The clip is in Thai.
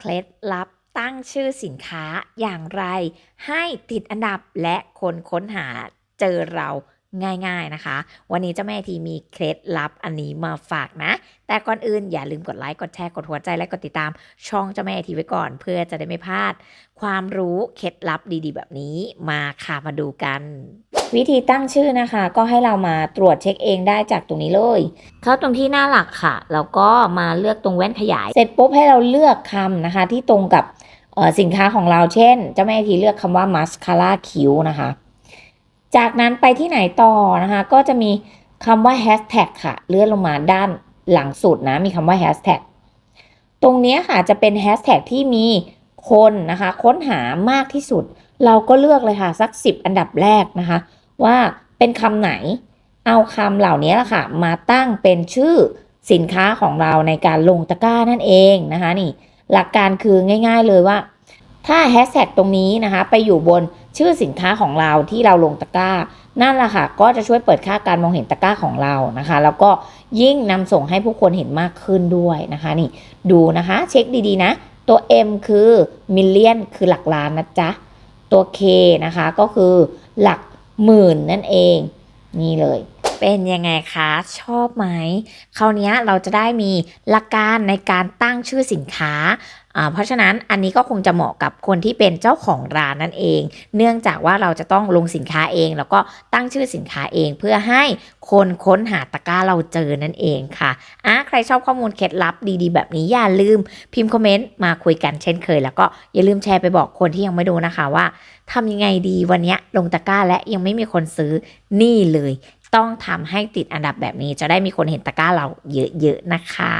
เคล็ดลับตั้งชื่อสินค้าอย่างไร ให้ติดอันดับและคนค้นหาเจอเราง่ายๆนะคะ วันนี้เจ้าแม่ทีมีเคล็ดลับอันนี้มาฝากนะ แต่ก่อนอื่นอย่าลืมกดไลค์กดแชร์กดหัวใจและกดติดตามช่องเจ้าแม่ทีไว้ก่อน เพื่อจะได้ไม่พลาด ความรู้เคล็ดลับดีๆ แบบนี้มาค่ะมาดูกัน วิธีตั้งชื่อนะคะ ก็ให้เรามาตรวจเช็คเองได้จากตรงนี้เลย เข้าตรงที่หน้าหลักค่ะ แล้วก็มาเลือกตรงแว่นขยาย เสร็จปุ๊บให้เราเลือกคำนะคะ ที่ตรงกับเอ่อสินค้าของเราเช่น เจ้าแม่ทีเลือกคำว่ามัสคาร่าคิ้วนะคะ จากนั้นไปที่ไหนต่อนะคะ ก็จะมีคำว่าแฮชแท็กค่ะ เลื่อนลงมาด้านหลังสุดนะ มีคำว่าแฮชแท็กตรงเนี้ยค่ะจะเป็นแฮชแท็กที่มีคนนะคะ ค้นหามากที่สุด เราก็เลือกเลยค่ะ สัก 10 อันดับแรกนะคะ ว่าเป็นคำไหน เอาคำเหล่านี้ละค่ะ มาตั้งเป็นชื่อสินค้าของเราในการลงตะกร้านั่นเองนะคะนี่ หลักการคือง่าย ๆเลยว่า ถ้าแฮชแท็กตรงนี้นะคะ ไปอยู่บนชื่อสินค้าของเราที่เราลงตะกร้า นั่นแหละค่ะ ก็จะช่วยเปิดค่าการมองเห็นตะกร้าของเรานะคะ แล้วก็ยิ่งนำส่งให้ผู้คนเห็นมากขึ้นด้วยนะคะนี่ ดูนะคะ เช็คดีๆนะ ตัว M คือมิลเลียนคือหลักล้านนะจ๊ะ ตัว K นะคะก็คือหลัก หมื่นนั่นเอง นี่เลย เป็นยังไงคะ ชอบไหมคราวนี้เราจะได้มีหลักการในการตั้งชื่อสินค้า เพราะฉะนั้นอันนี้ก็คงจะเหมาะกับคนที่เป็นเจ้าของร้านนั่นเอง เนื่องจากว่าเราจะต้องลงสินค้าเอง แล้วก็ตั้งชื่อสินค้าเอง เพื่อให้คนค้นหาตะกร้าเราเจอนั่นเองค่ะอะใครชอบข้อมูลเคล็ดลับดีๆ แบบนี้อย่าลืมพิมพ์คอมเมนต์มาคุยกันเช่นเคย แล้วก็อย่าลืมแชร์ไปบอกคนที่ยังไม่ดูนะคะว่าทำยังไงดีวันเนี้ยลงตะกร้าและยังไม่มีคนซื้อนี่เลย ต้องทำให้ติดอันดับแบบนี้จะได้มีคนเห็นตะกร้าเราเยอะๆนะคะ